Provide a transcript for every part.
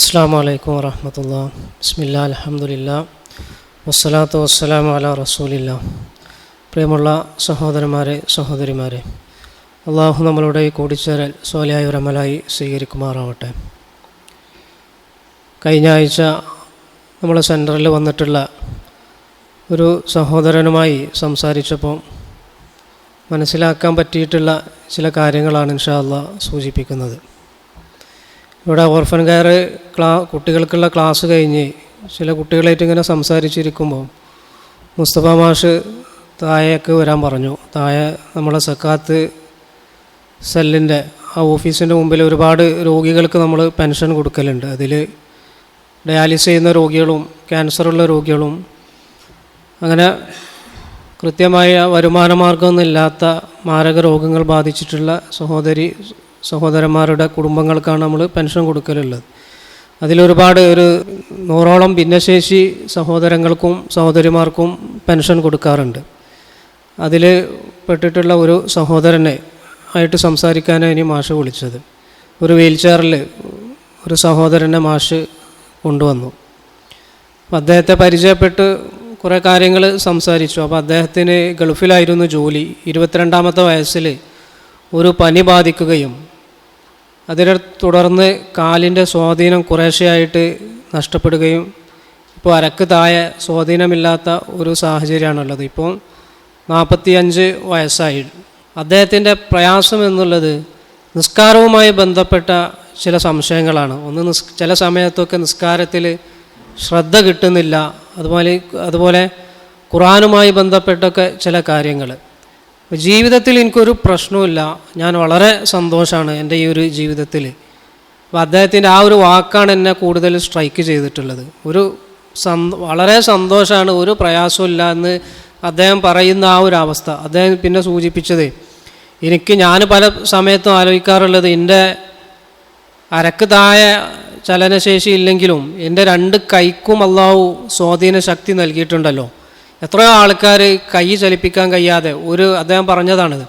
അസ്സാം വലൈക്കും വറഹമത്തുള്ള. ബിസ്മില്ല അലഹമുല്ല വസ്സലാത്തു വസ്സലാം അല റസൂലില്ല. പ്രിയമുള്ള സഹോദരന്മാരെ സഹോദരിമാരെ അള്ളാഹു നമ്മളുടെ കൂടിച്ചേരൽ സോലയായ ഒരമലായി സ്വീകരിക്കുമാറാവട്ടെ. കഴിഞ്ഞ ആഴ്ച നമ്മളെ സെന്ററിൽ വന്നിട്ടുള്ള ഒരു സഹോദരനുമായി സംസാരിച്ചപ്പോൾ മനസ്സിലാക്കാൻ പറ്റിയിട്ടുള്ള ചില കാര്യങ്ങളാണ് ഇൻഷാ അള്ളാഹ് സൂചിപ്പിക്കുന്നത്. ഇവിടെ ഓർഫൻ കെയർ ക്ലാ കുട്ടികൾക്കുള്ള ക്ലാസ് കഴിഞ്ഞ് ചില കുട്ടികളായിട്ട് ഇങ്ങനെ സംസാരിച്ചിരിക്കുമ്പോൾ മുസ്തഫ മാഷ് താഴേക്ക് വരാൻ പറഞ്ഞു. താഴെ നമ്മളെ സക്കാത്ത് സെല്ലിന്റെ ആ ഓഫീസിന്റെ മുമ്പിൽ ഒരുപാട് രോഗികൾക്ക് നമ്മൾ പെൻഷൻ കൊടുക്കലുണ്ട്. അതിൽ ഡയാലിസ് ചെയ്യുന്ന രോഗികളും ക്യാൻസറുള്ള രോഗികളും അങ്ങനെ കൃത്യമായ വരുമാന മാർഗമൊന്നുമില്ലാത്ത മാരക രോഗങ്ങൾ ബാധിച്ചിട്ടുള്ള സഹോദരി സഹോദരന്മാരുടെ കുടുംബങ്ങൾക്കാണ് നമ്മൾ പെൻഷൻ കൊടുക്കലുള്ളത്. അതിലൊരുപാട് ഒരു നൂറോളം ഭിന്നശേഷി സഹോദരങ്ങൾക്കും സഹോദരിമാർക്കും പെൻഷൻ കൊടുക്കാറുണ്ട്. അതിൽ പെട്ടിട്ടുള്ള ഒരു സഹോദരനെ ആയിട്ട് സംസാരിക്കാനാണ് ഇനി മാഷ് വിളിച്ചത്. ഒരു വീൽ ചെയറിൽ ഒരു സഹോദരനെ മാഷ് കൊണ്ടുവന്നു. അപ്പോൾ അദ്ദേഹത്തെ പരിചയപ്പെട്ട് കുറേ കാര്യങ്ങൾ സംസാരിച്ചു. അപ്പോൾ അദ്ദേഹത്തിന് ഗൾഫിലായിരുന്നു ജോലി. ഇരുപത്തിരണ്ടാമത്തെ വയസ്സിൽ ഒരു പനി ബാധിക്കുകയും അതിനെ തുടർന്ന് കാലിന്റെ സ്വാധീനം കുറേശ്ശെയായിട്ട് നഷ്ടപ്പെടുകയും ഇപ്പോൾ അരക്ക് താഴെ സ്വാധീനമില്ലാത്ത ഒരു സാഹചര്യമാണുള്ളത്. ഇപ്പോൾ നാൽപ്പത്തി അഞ്ച് വയസ്സായി. അദ്ദേഹത്തിന്റെ പ്രയാസം എന്നുള്ളത് നിസ്കാരവുമായി ബന്ധപ്പെട്ട ചില സംശയങ്ങളാണ്. ഒന്ന് നിസ് ചില സമയത്തൊക്കെ നിസ്കാരത്തിൽ ശ്രദ്ധ കിട്ടുന്നില്ല. അതുപോലെ അതുപോലെ ഖുറാനുമായി ബന്ധപ്പെട്ടൊക്കെ ചില കാര്യങ്ങൾ. ജീവിതത്തിൽ എനിക്കൊരു പ്രശ്നവുമില്ല. ഞാൻ വളരെ സന്തോഷമാണ് എന്റെ ഈ ഒരു ജീവിതത്തിൽ. അപ്പോൾ അദ്ദേഹത്തിന്റെ ആ ഒരു വാക്കാണ് എന്നെ കൂടുതൽ സ്ട്രൈക്ക് ചെയ്തിട്ടുള്ളത്. ഒരു സന്തോ വളരെ സന്തോഷമാണ് ഒരു പ്രയാസമില്ല എന്ന് അദ്ദേഹം പറയുന്ന ആ ഒരു അവസ്ഥ. അദ്ദേഹം പിന്നെ സൂചിപ്പിച്ചത് എനിക്ക് ഞാൻ പല സമയത്തും ആലോചിക്കാറുള്ളത് എന്റെ അരക്ക് താഴെ ചലനശേഷി ഇല്ലെങ്കിലും എന്റെ രണ്ട് കൈക്കും അള്ളാഹു സ്വാധീന ശക്തി നൽകിയിട്ടുണ്ടല്ലോ. എത്രയോ ആൾക്കാർ കൈ ചലിപ്പിക്കാൻ കഴിയാതെ ഒരു അദ്ദേഹം പറഞ്ഞതാണിത്.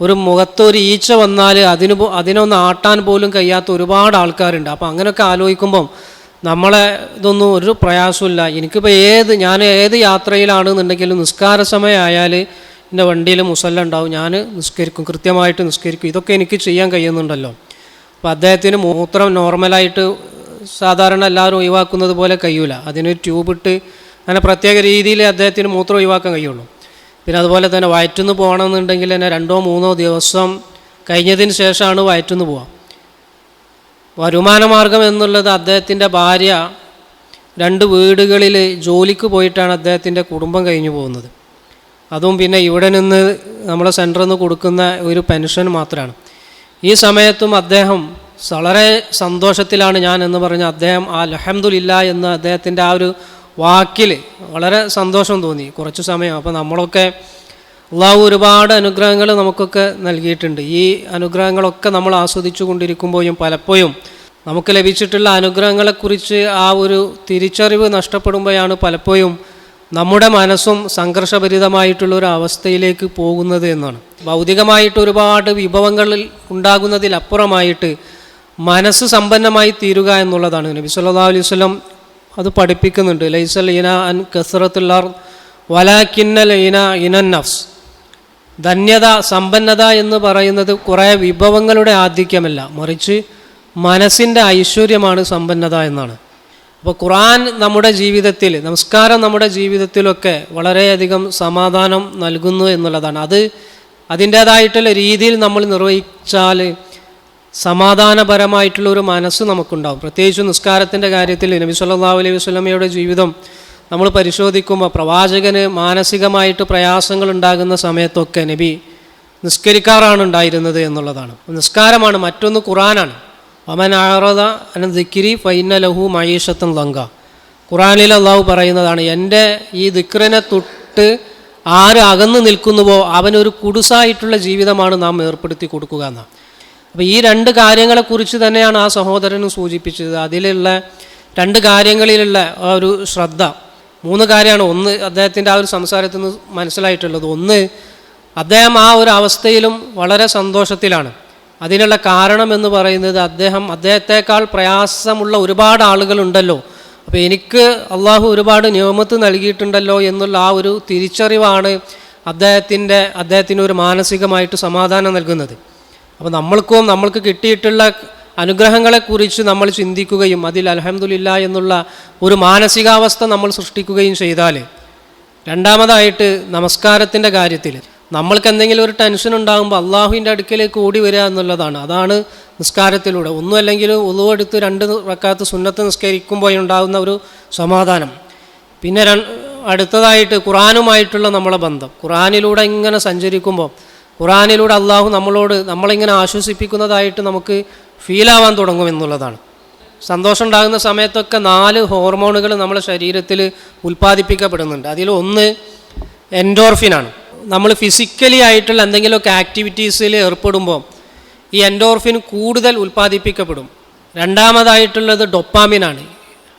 ഒരു മുഖത്ത് ഒരു ഈച്ച വന്നാൽ അതിന് അതിനൊന്ന് ആട്ടാൻ പോലും കഴിയാത്ത ഒരുപാട് ആൾക്കാരുണ്ട്. അപ്പോൾ അങ്ങനെയൊക്കെ ആലോചിക്കുമ്പം നമ്മളെ ഇതൊന്നും ഒരു പ്രയാസമില്ല എനിക്കിപ്പോൾ ഏത് ഞാൻ ഏത് യാത്രയിലാണെന്നുണ്ടെങ്കിലും നിസ്കാര സമയമായാൽ എന്റെ വണ്ടിയിൽ മുസല്ല ഉണ്ടാവും. ഞാൻ നിസ്കരിക്കും കൃത്യമായിട്ട് നിസ്കരിക്കും. ഇതൊക്കെ എനിക്ക് ചെയ്യാൻ കഴിയുന്നുണ്ടല്ലോ. അപ്പോൾ അദ്ദേഹത്തിന് മൂത്രം നോർമലായിട്ട് സാധാരണ എല്ലാവരും ഒഴിവാക്കുന്നത് പോലെ കഴിയൂല. അതിനൊരു ട്യൂബ് ഇട്ട് അങ്ങനെ പ്രത്യേക രീതിയിൽ അദ്ദേഹത്തിന് മൂത്രം ഒഴിവാക്കാൻ കഴിയുള്ളൂ. പിന്നെ അതുപോലെ തന്നെ വയറ്റുനിന്ന് പോകണമെന്നുണ്ടെങ്കിൽ തന്നെ രണ്ടോ മൂന്നോ ദിവസം കഴിഞ്ഞതിന് ശേഷമാണ് വയറ്റുനിന്ന് പോവുക. വരുമാന മാർഗം എന്നുള്ളത് അദ്ദേഹത്തിന്റെ ഭാര്യ രണ്ട് വീടുകളിൽ ജോലിക്ക് പോയിട്ടാണ് അദ്ദേഹത്തിന്റെ കുടുംബം കഴിഞ്ഞു പോകുന്നത്. അതും പിന്നെ ഇവിടെ നിന്ന് നമ്മളെ സെന്ററിൽ നിന്ന് കൊടുക്കുന്ന ഒരു പെൻഷൻ മാത്രമാണ്. ഈ സമയത്തും അദ്ദേഹം വളരെ സന്തോഷത്തിലാണ് ഞാൻ എന്ന് പറഞ്ഞ അദ്ദേഹം ആ ലഹമ്മദില്ല എന്ന് അദ്ദേഹത്തിന്റെ ആ ഒരു വാക്കിൽ വളരെ സന്തോഷം തോന്നി. കുറച്ച് സമയം. അപ്പോൾ നമ്മളൊക്കെ അള്ളാഹു ഒരുപാട് അനുഗ്രഹങ്ങൾ നമുക്കൊക്കെ നൽകിയിട്ടുണ്ട്. ഈ അനുഗ്രഹങ്ങളൊക്കെ നമ്മൾ ആസ്വദിച്ചു കൊണ്ടിരിക്കുമ്പോഴും പലപ്പോഴും നമുക്ക് ലഭിച്ചിട്ടുള്ള അനുഗ്രഹങ്ങളെക്കുറിച്ച് ആ ഒരു തിരിച്ചറിവ് നഷ്ടപ്പെടുമ്പോഴാണ് പലപ്പോഴും നമ്മുടെ മനസ്സും സംഘർഷഭരിതമായിട്ടുള്ള ഒരു അവസ്ഥയിലേക്ക് പോകുന്നത് എന്നാണ്. ഭൗതികമായിട്ട് ഒരുപാട് വിഭവങ്ങളിൽ ഉണ്ടാകുന്നതിലപ്പുറമായിട്ട് മനസ്സ് സമ്പന്നമായി തീരുക എന്നുള്ളതാണ്. നബി സല്ലല്ലാഹു അലൈഹി വസല്ലം അത് പഠിപ്പിക്കുന്നുണ്ട്. ലൈസൽ ഇന അൻ കസറത്തുല്ലാർ വലാക്കിന്നൽ ഇന ഇനൻ നഫ്സ്. ധന്യത സമ്പന്നത എന്ന് പറയുന്നത് കുറേ വിഭവങ്ങളുടെ ആധിക്യമല്ല. മറിച്ച് മനസ്സിന്റെ ഐശ്വര്യമാണ് സമ്പന്നത എന്നാണ്. അപ്പോൾ ഖുറാൻ നമ്മുടെ ജീവിതത്തിൽ നമസ്കാരം നമ്മുടെ ജീവിതത്തിലൊക്കെ വളരെയധികം സമാധാനം നൽകുന്നു എന്നുള്ളതാണ്. അത് അതിന്റേതായിട്ടുള്ള രീതിയിൽ നമ്മൾ നിർവഹിച്ചാൽ സമാധാനപരമായിട്ടുള്ള ഒരു മനസ്സ് നമുക്കുണ്ടാവും. പ്രത്യേകിച്ച് നിസ്കാരത്തിന്റെ കാര്യത്തിൽ നബി സല്ലാ അലൈഹി വസ്ലമയുടെ ജീവിതം നമ്മൾ പരിശോധിക്കുമ്പോൾ പ്രവാചകന് മാനസികമായിട്ട് പ്രയാസങ്ങൾ ഉണ്ടാകുന്ന സമയത്തൊക്കെ നബി നിസ്കരിക്കാറാണ് ഉണ്ടായിരുന്നത് എന്നുള്ളതാണ്. നിസ്കാരമാണ് മറ്റൊന്ന് ഖുറാനാണ് അമൻ ആറത അന ദിക്കിരി ഫൈന ലഹു മയീഷത്തും ലങ്ക. ഖുറാനിൽ അള്ളാഹു പറയുന്നതാണ് എന്റെ ഈ ദിക്റിനെ തൊട്ട് ആര് അകന്നു നിൽക്കുന്നുവോ അവനൊരു കുടുസായിട്ടുള്ള ജീവിതമാണ് നാം ഏർപ്പെടുത്തി കൊടുക്കുക എന്നാണ്. അപ്പോൾ ഈ രണ്ട് കാര്യങ്ങളെക്കുറിച്ച് തന്നെയാണ് ആ സഹോദരനും സൂചിപ്പിച്ചത്. അതിലുള്ള രണ്ട് കാര്യങ്ങളിലുള്ള ആ ഒരു ശ്രദ്ധ. മൂന്ന് കാര്യമാണ് ഒന്ന് അദ്ദേഹത്തിന്റെ ആ ഒരു സംസാരത്തിൽ നിന്ന് മനസ്സിലായിട്ടുള്ളത്. ഒന്ന് അദ്ദേഹം ആ ഒരു അവസ്ഥയിലും വളരെ സന്തോഷത്തിലാണ്. അതിനുള്ള കാരണം എന്ന് പറയുന്നത് അദ്ദേഹം അദ്ദേഹത്തെക്കാൾ പ്രയാസമുള്ള ഒരുപാട് ആളുകളുണ്ടല്ലോ. അപ്പോൾ എനിക്ക് അള്ളാഹു ഒരുപാട് നിയമത്ത് നൽകിയിട്ടുണ്ടല്ലോ എന്നുള്ള ആ ഒരു തിരിച്ചറിവാണ് അദ്ദേഹത്തിന്റെ അദ്ദേഹത്തിന് ഒരു മാനസികമായിട്ട് സമാധാനം നൽകുന്നത്. അപ്പോൾ നമ്മൾക്കും നമ്മൾക്ക് കിട്ടിയിട്ടുള്ള അനുഗ്രഹങ്ങളെക്കുറിച്ച് നമ്മൾ ചിന്തിക്കുകയും അതിൽ അലഹമുല്ല എന്നുള്ള ഒരു മാനസികാവസ്ഥ നമ്മൾ സൃഷ്ടിക്കുകയും ചെയ്താൽ രണ്ടാമതായിട്ട് നമസ്കാരത്തിന്റെ കാര്യത്തിൽ നമ്മൾക്ക് എന്തെങ്കിലും ഒരു ടെൻഷൻ ഉണ്ടാകുമ്പോൾ അള്ളാഹുവിന്റെ അടുക്കിലേക്ക് ഓടി വരിക എന്നുള്ളതാണ്. അതാണ് നിസ്കാരത്തിലൂടെ. ഒന്നും അല്ലെങ്കിൽ ഉളുവെടുത്ത് രണ്ട് റക്കാത്ത് സുന്നത്ത് നിസ്കരിക്കുമ്പോൾ ഉണ്ടാകുന്ന ഒരു സമാധാനം. പിന്നെ അടുത്തതായിട്ട് ഖുറാനുമായിട്ടുള്ള നമ്മളെ ബന്ധം. ഖുറാനിലൂടെ ഇങ്ങനെ സഞ്ചരിക്കുമ്പോൾ ഖുറാനിലൂടെ അള്ളാഹു നമ്മളോട് നമ്മളിങ്ങനെ ആശ്വസിപ്പിക്കുന്നതായിട്ട് നമുക്ക് ഫീലാവാൻ തുടങ്ങും എന്നുള്ളതാണ്. സന്തോഷം ഉണ്ടാകുന്ന സമയത്തൊക്കെ നാല് ഹോർമോണുകൾ നമ്മുടെ ശരീരത്തിൽ ഉൽപ്പാദിപ്പിക്കപ്പെടുന്നുണ്ട്. അതിൽ ഒന്ന് എൻഡോർഫിനാണ്. നമ്മൾ ഫിസിക്കലി ആയിട്ടുള്ള എന്തെങ്കിലുമൊക്കെ ആക്ടിവിറ്റീസിൽ ഏർപ്പെടുമ്പോൾ ഈ എൻഡോർഫിൻ കൂടുതൽ ഉൽപ്പാദിപ്പിക്കപ്പെടും. രണ്ടാമതായിട്ടുള്ളത് ഡൊപ്പാമിനാണ്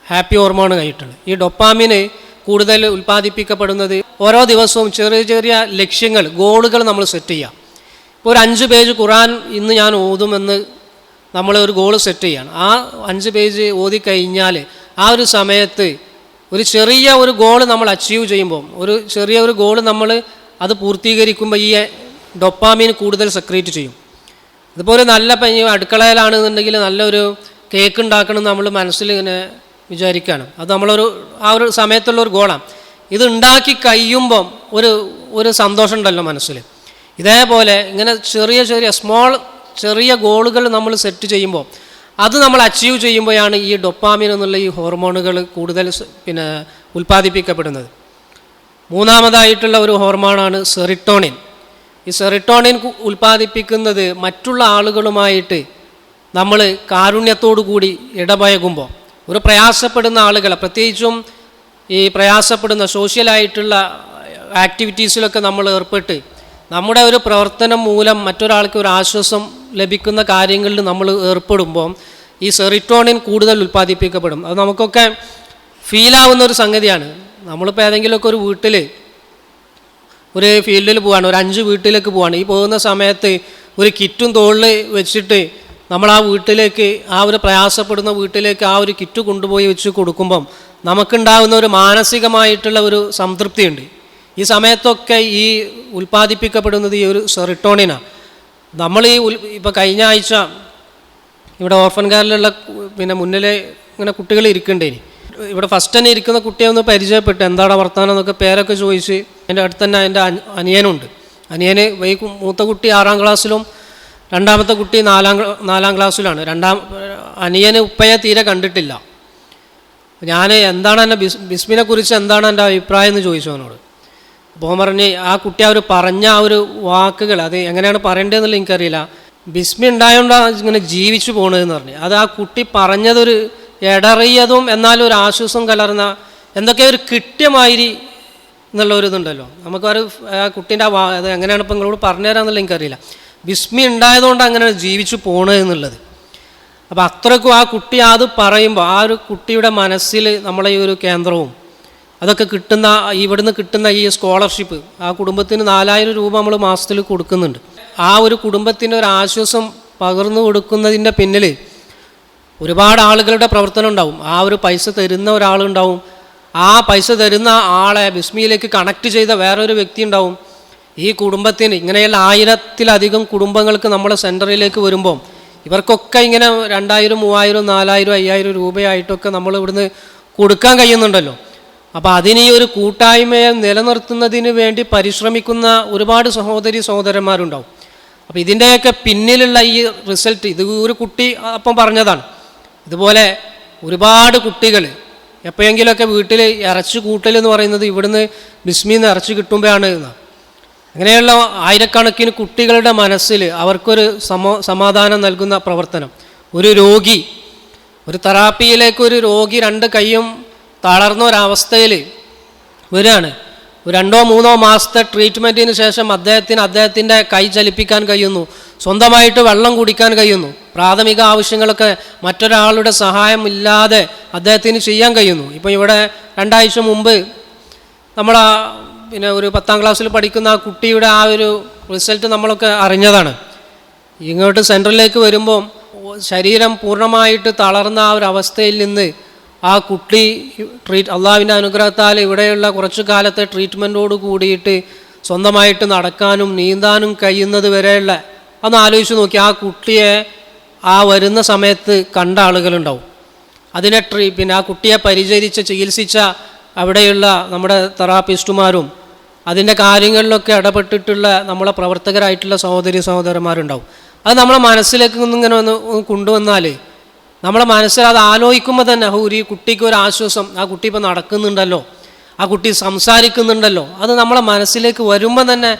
ഹാപ്പി ഹോർമോൺ ആയിട്ടുള്ളത്. ഈ ഡൊപ്പാമിന് കൂടുതൽ ഉൽപ്പാദിപ്പിക്കപ്പെടുന്നത് ഓരോ ദിവസവും ചെറിയ ചെറിയ ലക്ഷ്യങ്ങൾ ഗോളുകൾ നമ്മൾ സെറ്റ് ചെയ്യാം. ഇപ്പോൾ ഒരു അഞ്ച് പേജ് ഖുറാൻ ഇന്ന് ഞാൻ ഓതുമെന്ന് നമ്മൾ ഒരു ഗോൾ സെറ്റ് ചെയ്യാണ്. ആ അഞ്ച് പേജ് ഓതി കഴിഞ്ഞാൽ ആ ഒരു സമയത്ത് ഒരു ചെറിയ ഒരു ഗോൾ നമ്മൾ അച്ചീവ് ചെയ്യുമ്പോൾ ഒരു ചെറിയ ഒരു ഗോൾ നമ്മൾ അത് പൂർത്തീകരിക്കുമ്പോൾ ഈ ഡൊപ്പാമീൻ കൂടുതൽ സെക്രീറ്റ് ചെയ്യും. അതുപോലെ നല്ല അടുക്കളയിലാണെന്നുണ്ടെങ്കിൽ നല്ലൊരു കേക്ക് ഉണ്ടാക്കണം നമ്മൾ മനസ്സിൽ ഇങ്ങനെ വിചാരിക്കുകയാണ് അത് നമ്മളൊരു ആ ഒരു സമയത്തുള്ള ഒരു ഗോളാണ്. ഇത് ഉണ്ടാക്കി കഴിയുമ്പം ഒരു ഒരു സന്തോഷം ഉണ്ടല്ലോ മനസ്സിൽ ഇതേപോലെ ഇങ്ങനെ ചെറിയ ചെറിയ സ്മോൾ ചെറിയ ഗോളുകൾ നമ്മൾ സെറ്റ് ചെയ്യുമ്പോൾ അത് നമ്മൾ അച്ചീവ് ചെയ്യുമ്പോഴാണ് ഈ ഡൊപ്പാമിൻ എന്നുള്ള ഈ ഹോർമോണുകൾ കൂടുതൽ പിന്നെ ഉൽപ്പാദിപ്പിക്കപ്പെടുന്നത്. മൂന്നാമതായിട്ടുള്ള ഒരു ഹോർമോണാണ് സെറിട്ടോണിൻ ഈ സെറിട്ടോണിൻ ഉൽപ്പാദിപ്പിക്കുന്നത് മറ്റുള്ള ആളുകളുമായിട്ട് നമ്മൾ കാരുണ്യത്തോടു കൂടി ഇടപഴകുമ്പോൾ ഒരു പ്രയാസപ്പെടുന്ന ആളുകൾ പ്രത്യേകിച്ചും ഈ പ്രയാസപ്പെടുന്ന സോഷ്യലായിട്ടുള്ള ആക്ടിവിറ്റീസിലൊക്കെ നമ്മൾ ഏർപ്പെട്ട് നമ്മുടെ ഒരു പ്രവർത്തനം മൂലം മറ്റൊരാൾക്ക് ഒരു ആശ്വാസം ലഭിക്കുന്ന കാര്യങ്ങളിൽ നമ്മൾ ഏർപ്പെടുമ്പോൾ ഈ സെറിട്ടോണിൻ കൂടുതൽ ഉൽപ്പാദിപ്പിക്കപ്പെടും. അത് നമുക്കൊക്കെ ഫീലാവുന്ന ഒരു സംഗതിയാണ്. നമ്മളിപ്പോൾ ഏതെങ്കിലുമൊക്കെ ഒരു വീട്ടിൽ ഒരു ഫീൽഡിൽ പോവാണ് ഒരു അഞ്ച് വീട്ടിലേക്ക് പോവാണ്. ഈ പോകുന്ന സമയത്ത് ഒരു കിറ്റും തോളിൽ വെച്ചിട്ട് നമ്മൾ ആ വീട്ടിലേക്ക് ആ ഒരു പ്രയാസപ്പെടുന്ന വീട്ടിലേക്ക് ആ ഒരു കിറ്റ് കൊണ്ടുപോയി വെച്ച് കൊടുക്കുമ്പം നമുക്കുണ്ടാകുന്ന ഒരു മാനസികമായിട്ടുള്ള ഒരു സംതൃപ്തിയുണ്ട്. ഈ സമയത്തൊക്കെ ഈ ഉൽപ്പാദിപ്പിക്കപ്പെടുന്നത് ഈ ഒരു സെറിട്ടോണിനാണ് നമ്മൾ ഈ ഉൽ ഇപ്പോൾ കഴിഞ്ഞ ആഴ്ച ഇവിടെ ഓർഫൻ കാറിലുള്ള പിന്നെ മുന്നിലെ ഇങ്ങനെ കുട്ടികൾ ഇരിക്കണ്ടേനി. ഇവിടെ ഫസ്റ്റ് തന്നെ ഇരിക്കുന്ന കുട്ടിയെ ഒന്ന് പരിചയപ്പെട്ട്. എന്താണ് വർത്തമാനം എന്നൊക്കെ പേരൊക്കെ ചോദിച്ച്. എന്റെ അടുത്ത് തന്നെ എന്റെ അനി- അനിയനുണ്ട്. അനിയന് വൈ മൂത്ത കുട്ടി ആറാം ക്ലാസ്സിലും രണ്ടാമത്തെ കുട്ടി നാലാം നാലാം ക്ലാസ്സിലാണ്. രണ്ടാം അനിയന് ഉപ്പയെ തീരെ കണ്ടിട്ടില്ല. ഞാൻ എന്താണ് എന്റെ ബിസ് ബിസ്മിനെ കുറിച്ച് എന്താണ് എന്റെ അഭിപ്രായം എന്ന് ചോദിച്ചു അവനോട്. അപ്പോൾ പറഞ്ഞ് ആ കുട്ടി അവർ പറഞ്ഞ ആ ഒരു വാക്കുകൾ അത് എങ്ങനെയാണ് പറയേണ്ടതെന്നുള്ള എനിക്കറിയില്ല. ബിസ്മി ഉണ്ടായതുകൊണ്ടാണ് ഇങ്ങനെ ജീവിച്ചു പോണതെന്ന് പറഞ്ഞു. അത് ആ കുട്ടി പറഞ്ഞതൊരു ഇടറിയതും എന്നാലും ഒരു ആശ്വാസം കലർന്ന എന്തൊക്കെ ഒരു കിട്ടിയമാതിരി എന്നുള്ള ഒരു ഇതുണ്ടല്ലോ. നമുക്കൊരു ആ കുട്ടീന്റെ ആ വാ അത് എങ്ങനെയാണ് ഇപ്പം നിങ്ങളോട് പറഞ്ഞു തരാമെന്നുള്ള എനിക്കറിയില്ല. ബിസ്മി ഉണ്ടായതുകൊണ്ട് അങ്ങനെ ജീവിച്ചു പോണത് എന്നുള്ളത്. അപ്പോൾ അത്രക്കും ആ കുട്ടി അത് പറയുമ്പോൾ ആ ഒരു കുട്ടിയുടെ മനസ്സിൽ നമ്മളെ ഈ ഒരു കേന്ദ്രവും അതൊക്കെ കിട്ടുന്ന ഇവിടുന്ന് കിട്ടുന്ന ഈ സ്കോളർഷിപ്പ് ആ കുടുംബത്തിന് നാലായിരം രൂപ നമ്മൾ മാസത്തിൽ കൊടുക്കുന്നുണ്ട്. ആ ഒരു കുടുംബത്തിന്റെ ഒരു ആശ്വാസം പകർന്നു കൊടുക്കുന്നതിന്റെ പിന്നിൽ ഒരുപാട് ആളുകളുടെ പ്രവർത്തനം ഉണ്ടാവും. ആ ഒരു പൈസ തരുന്ന ഒരാളുണ്ടാവും. ആ പൈസ തരുന്ന ആളെ ബിസ്മിയിലേക്ക് കണക്ട് ചെയ്ത വേറൊരു വ്യക്തി ഉണ്ടാവും. ഈ കുടുംബത്തിന് ഇങ്ങനെയുള്ള ആയിരത്തിലധികം കുടുംബങ്ങൾക്ക് നമ്മുടെ സെന്ററിലേക്ക് വരുമ്പം ഇവർക്കൊക്കെ ഇങ്ങനെ രണ്ടായിരം മൂവായിരം നാലായിരം അയ്യായിരം രൂപയായിട്ടൊക്കെ നമ്മൾ ഇവിടുന്ന് കൊടുക്കാൻ കഴിയുന്നുണ്ടല്ലോ. അപ്പോൾ അതിന് ഈ ഒരു കൂട്ടായ്മയെ നിലനിർത്തുന്നതിന് വേണ്ടി പരിശ്രമിക്കുന്ന ഒരുപാട് സഹോദരി സഹോദരന്മാരുണ്ടാവും. അപ്പോൾ ഇതിന്റെയൊക്കെ പിന്നിലുള്ള ഈ റിസൾട്ട് ഇത് ഒരു കുട്ടി അപ്പം പറഞ്ഞതാണ്. ഇതുപോലെ ഒരുപാട് കുട്ടികൾ എപ്പോഴെങ്കിലുമൊക്കെ വീട്ടിൽ ഇറച്ചി കൂട്ടൽ എന്ന് പറയുന്നത് ഇവിടുന്ന് ബിസ്മിന്ന് ഇറച്ചി കിട്ടുമ്പോഴാണ് എന്നാണ് അങ്ങനെയുള്ള ആയിരക്കണക്കിന് കുട്ടികളുടെ മനസ്സിൽ അവർക്കൊരു സമോ സമാധാനം നൽകുന്ന പ്രവർത്തനം. ഒരു രോഗി ഒരു തെറാപ്പിയിലേക്ക് ഒരു രോഗി രണ്ട് കൈയും തളർന്ന ഒരവസ്ഥയിൽ വരികയാണ്. രണ്ടോ മൂന്നോ മാസത്തെ ട്രീറ്റ്മെന്റിന് ശേഷം അദ്ദേഹത്തിന് അദ്ദേഹത്തിന്റെ കൈ ചലിപ്പിക്കാൻ കഴിയുന്നു. സ്വന്തമായിട്ട് വെള്ളം കുടിക്കാൻ കഴിയുന്നു. പ്രാഥമിക ആവശ്യങ്ങളൊക്കെ മറ്റൊരാളുടെ സഹായമില്ലാതെ അദ്ദേഹത്തിന് ചെയ്യാൻ കഴിയുന്നു. ഇപ്പം ഇവിടെ രണ്ടാഴ്ച മുമ്പ് നമ്മൾ പിന്നെ ഒരു പത്താം ക്ലാസ്സിൽ പഠിക്കുന്ന ആ കുട്ടിയുടെ ആ ഒരു റിസൾട്ട് നമ്മളൊക്കെ അറിഞ്ഞതാണ്. ഇങ്ങോട്ട് സെൻട്രലിലേക്ക് വരുമ്പോൾ ശരീരം പൂർണമായിട്ട് തളർന്ന ആ ഒരു അവസ്ഥയിൽ നിന്ന് ആ കുട്ടി ട്രീറ്റ് അള്ളാവിന്റെ അനുഗ്രഹത്താൽ ഇവിടെയുള്ള കുറച്ചു കാലത്തെ ട്രീറ്റ്മെന്റോട് കൂടിയിട്ട് സ്വന്തമായിട്ട് നടക്കാനും നീന്താനും കഴിയുന്നത് വരെയുള്ള ഒന്ന് ആലോചിച്ച് നോക്കി. ആ കുട്ടിയെ ആ വരുന്ന സമയത്ത് കണ്ട ആളുകളുണ്ടാവും. അതിനെ ട്രീ പിന്നെ ആ കുട്ടിയെ പരിചരിച്ച് ചികിത്സിച്ച അവിടെയുള്ള നമ്മുടെ തെറാപ്പിസ്റ്റുമാരും അതിന്റെ കാര്യങ്ങളിലൊക്കെ ഇടപെട്ടിട്ടുള്ള നമ്മളെ പ്രവർത്തകരായിട്ടുള്ള സഹോദരി സഹോദരന്മാരുണ്ടാവും. അത് നമ്മളെ മനസ്സിലേക്ക് ഇങ്ങനെ ഒന്ന് കൊണ്ടുവന്നാൽ നമ്മളെ മനസ്സിൽ അത് ആലോചിക്കുമ്പോൾ തന്നെ ഈ കുട്ടിക്ക് ഒരു ആശ്വാസം ആ കുട്ടി ഇപ്പോൾ നടക്കുന്നുണ്ടല്ലോ ആ കുട്ടി സംസാരിക്കുന്നുണ്ടല്ലോ. അത് നമ്മളെ മനസ്സിലേക്ക് വരുമ്പോൾ തന്നെ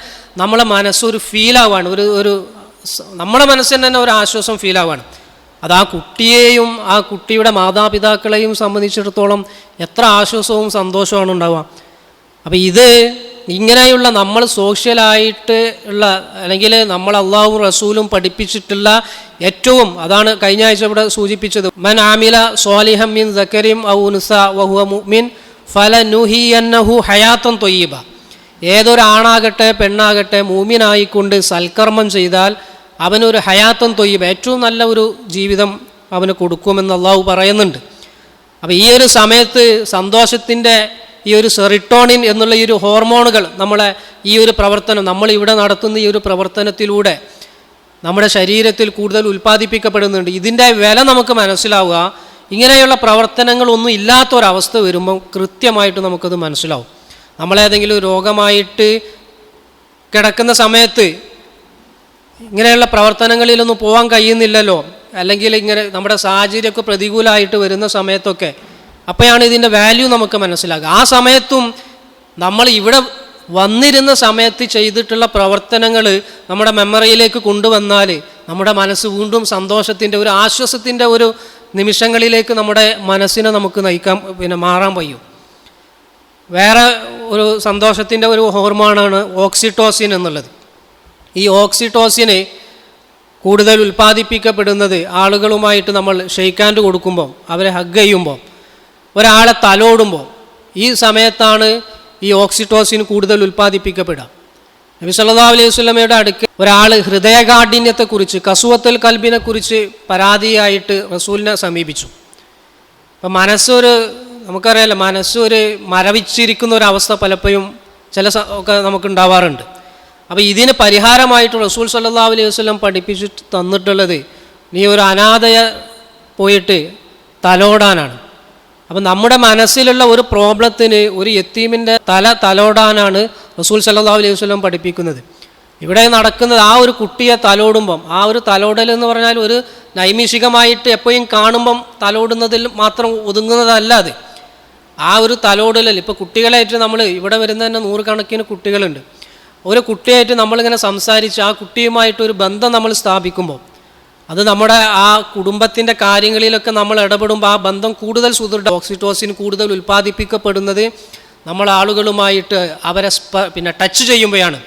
നമ്മളെ മനസ്സൊരു ഫീലാവാണ് ഒരു ഒരു നമ്മുടെ മനസ്സിന് തന്നെ ഒരു ആശ്വാസം ഫീലാവാണ് അത് ആ കുട്ടിയെയും ആ കുട്ടിയുടെ മാതാപിതാക്കളെയും സംബന്ധിച്ചിടത്തോളം എത്ര ആശ്വാസവും സന്തോഷമാണ് ഉണ്ടാവുക. അപ്പോൾ ഇത് ഇങ്ങനെയുള്ള നമ്മൾ സോഷ്യലായിട്ട് ഉള്ള അല്ലെങ്കിൽ നമ്മൾ അള്ളാഹും റസൂലും പഠിപ്പിച്ചിട്ടുള്ള ഏറ്റവും അതാണ് കഴിഞ്ഞ ആഴ്ച ഇവിടെ സൂചിപ്പിച്ചത്. മൻ ആമില സോലിഹം മിൻ ദക്കരിം ഔ ഉൻസ വഹുവ മുഅ്മിൻ ഫല നുഹിയന്നഹു ഹയാത്തൻ തൊയ്യബ. ഏതൊരാണാകട്ടെ പെണ്ണാകട്ടെ മൂമിനായിക്കൊണ്ട് സൽക്കർമ്മം ചെയ്താൽ അവനൊരു ഹയാത്തം തൊയ്യും ഏറ്റവും നല്ല ഒരു ജീവിതം അവന് കൊടുക്കുമെന്ന് അള്ളാഹു പറയുന്നുണ്ട്. അപ്പോൾ ഈ ഒരു സമയത്ത് സന്തോഷത്തിന്റെ ഈ ഒരു സെറിട്ടോണിൻ എന്നുള്ള ഈ ഒരു ഹോർമോണുകൾ നമ്മളെ ഈ ഒരു പ്രവർത്തനം നമ്മൾ ഇവിടെ നടത്തുന്ന ഈ ഒരു പ്രവർത്തനത്തിലൂടെ നമ്മുടെ ശരീരത്തിൽ കൂടുതൽ ഉൽപ്പാദിപ്പിക്കപ്പെടുന്നുണ്ട്. ഇതിന്റെ വില നമുക്ക് മനസ്സിലാവുക. ഇങ്ങനെയുള്ള പ്രവർത്തനങ്ങളൊന്നും ഇല്ലാത്തൊരവസ്ഥ വരുമ്പോൾ വരുമ്പം കൃത്യമായിട്ട് നമുക്കത് മനസ്സിലാവും. നമ്മളേതെങ്കിലും രോഗമായിട്ട് കിടക്കുന്ന സമയത്ത് ഇങ്ങനെയുള്ള പ്രവർത്തനങ്ങളിലൊന്നും പോകാൻ കഴിയുന്നില്ലല്ലോ. അല്ലെങ്കിൽ ഇങ്ങനെ നമ്മുടെ സാഹചര്യമൊക്കെ പ്രതികൂലമായിട്ട് വരുന്ന സമയത്തൊക്കെ. അപ്പോഴാണ് ഇതിന്റെ വാല്യൂ നമുക്ക് മനസ്സിലാകുക. ആ സമയത്തും നമ്മൾ ഇവിടെ വന്നിരുന്ന സമയത്ത് ചെയ്തിട്ടുള്ള പ്രവർത്തനങ്ങൾ നമ്മുടെ മെമ്മറിയിലേക്ക് കൊണ്ടുവന്നാൽ നമ്മുടെ മനസ്സ് വീണ്ടും സന്തോഷത്തിന്റെ ഒരു ആശ്വാസത്തിന്റെ ഒരു നിമിഷങ്ങളിലേക്ക് നമ്മുടെ മനസ്സിനെ നമുക്ക് നയിക്കാൻ പിന്നെ മാറാൻ കഴിയും വേറെ ഒരു സന്തോഷത്തിന്റെ ഒരു ഹോർമോണാണ് ഓക്സിറ്റോസിൻ എന്നുള്ളത്. ഈ ഓക്സിറ്റോസിന് കൂടുതൽ ഉൽപ്പാദിപ്പിക്കപ്പെടുന്നത് ആളുകളുമായിട്ട് നമ്മൾ ഷെയ്ക്കാൻഡ് കൊടുക്കുമ്പോൾ അവരെ ഹഗ് ചെയ്യുമ്പോൾ ഒരാളെ തലോടുമ്പോൾ ഈ സമയത്താണ് ഈ ഓക്സിറ്റോസിൻ കൂടുതൽ ഉൽപ്പാദിപ്പിക്കപ്പെടുക. നബി സല്ലാ അലൈഹി സ്വലമയുടെ അടുക്ക് ഒരാൾ ഹൃദയകാഠിന്യത്തെക്കുറിച്ച് കസുവത്തൽ കൽബിനെക്കുറിച്ച് പരാതിയായിട്ട് റസൂലിനെ സമീപിച്ചു. അപ്പം മനസ്സൊരു നമുക്കറിയാലോ മനസ്സൊരു മരവിച്ചിരിക്കുന്ന അവസ്ഥ പലപ്പോഴും ചില ഒക്കെ നമുക്ക് ഉണ്ടാവാറുണ്ട് അപ്പോൾ ഇതിന് പരിഹാരമായിട്ട് റസൂൽ സല്ലാ അലൈഹി വസ്ലം പഠിപ്പിച്ചിട്ട് തന്നിട്ടുള്ളത് നീ ഒരു അനാഥയെ പോയിട്ട് തലോടാനാണ്. അപ്പം നമ്മുടെ മനസ്സിലുള്ള ഒരു പ്രോബ്ലത്തിന് ഒരു യത്തീമിന്റെ തല തലോടാനാണ് റസൂൽ സല്ലാ അലൈഹി വസ്ലം പഠിപ്പിക്കുന്നത്. ഇവിടെ നടക്കുന്നത് ആ ഒരു കുട്ടിയെ തലോടുമ്പം ആ ഒരു തലോടൽ എന്ന് പറഞ്ഞാൽ ഒരു നൈമിഷികമായിട്ട് എപ്പോഴും കാണുമ്പം തലോടുന്നതിൽ മാത്രം ഒതുങ്ങുന്നതല്ല അത്. ആ ഒരു തലോടലിൽ ഇപ്പോൾ കുട്ടികളായിട്ട് നമ്മൾ ഇവിടെ വരുന്ന തന്നെ നൂറുകണക്കിന് കുട്ടികളുണ്ട്. ഒരു കുട്ടിയായിട്ട് നമ്മളിങ്ങനെ സംസാരിച്ച് ആ കുട്ടിയുമായിട്ടൊരു ബന്ധം നമ്മൾ സ്ഥാപിക്കുമ്പോൾ അത് നമ്മുടെ ആ കുടുംബത്തിന്റെ കാര്യങ്ങളിലൊക്കെ നമ്മൾ ഇടപെടുമ്പോൾ ആ ബന്ധം കൂടുതൽ സുദൃഢ ഓക്സിറ്റോസിൻ കൂടുതൽ ഉൽപ്പാദിപ്പിക്കപ്പെടുന്നത് നമ്മൾ ആളുകളുമായിട്ട് അവരെ പിന്നെ ടച്ച് ചെയ്യുമ്പോഴാണ്.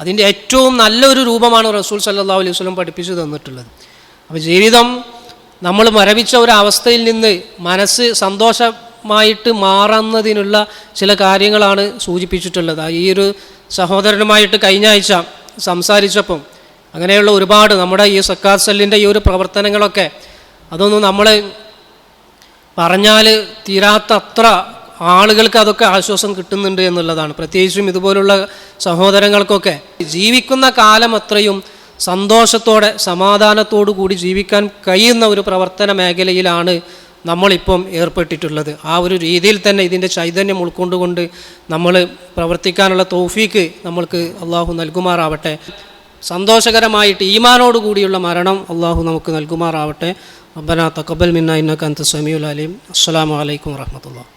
അതിന്റെ ഏറ്റവും നല്ലൊരു രൂപമാണ് റസൂൽ സല്ലാ അലൈഹി വസല്ലം പഠിപ്പിച്ചു തന്നിട്ടുള്ളത്. അപ്പോൾ ജീവിതം നമ്മൾ മരവിച്ച ഒരു അവസ്ഥയിൽ നിന്ന് മനസ്സ് സന്തോഷമായിട്ട് മാറുന്നതിനുള്ള ചില കാര്യങ്ങളാണ് സൂചിപ്പിച്ചിട്ടുള്ളത്. ഈ ഒരു സഹോദരനുമായിട്ട് കഴിഞ്ഞ ആഴ്ച സംസാരിച്ചപ്പം അങ്ങനെയുള്ള ഒരുപാട് നമ്മുടെ ഈ സക്കാർ സെല്ലിന്റെ ഈ ഒരു പ്രവർത്തനങ്ങളൊക്കെ അതൊന്നും നമ്മൾ പറഞ്ഞാൽ തീരാത്ത അത്ര ആളുകൾക്ക് അതൊക്കെ ആശ്വാസം കിട്ടുന്നുണ്ട് എന്നുള്ളതാണ്. പ്രത്യേകിച്ചും ഇതുപോലുള്ള സഹോദരങ്ങൾക്കൊക്കെ ജീവിക്കുന്ന കാലം അത്രയും സന്തോഷത്തോടെ സമാധാനത്തോടു കൂടി ജീവിക്കാൻ കഴിയുന്ന ഒരു പ്രവർത്തന മേഖലയിലാണ് നമ്മളിപ്പം ഏർപ്പെട്ടിട്ടുള്ളത്. ആ ഒരു രീതിയിൽ തന്നെ ഇതിന്റെ ചൈതന്യം ഉൾക്കൊണ്ടുകൊണ്ട് നമ്മൾ പ്രവർത്തിക്കാനുള്ള തോഫീക്ക് നമ്മൾക്ക് അള്ളാഹു നൽകുമാറാവട്ടെ. സന്തോഷകരമായിട്ട് ഈമാനോട് കൂടിയുള്ള മരണം അള്ളാഹു നമുക്ക് നൽകുമാറാവട്ടെ. അബ്ബന തക്കബൽ മിന്ന ഇന്നക അന്ത സമീഉൽ അലീം. അസ്സാം വലൈക്കും വറഹ്മത്തുള്ളാഹി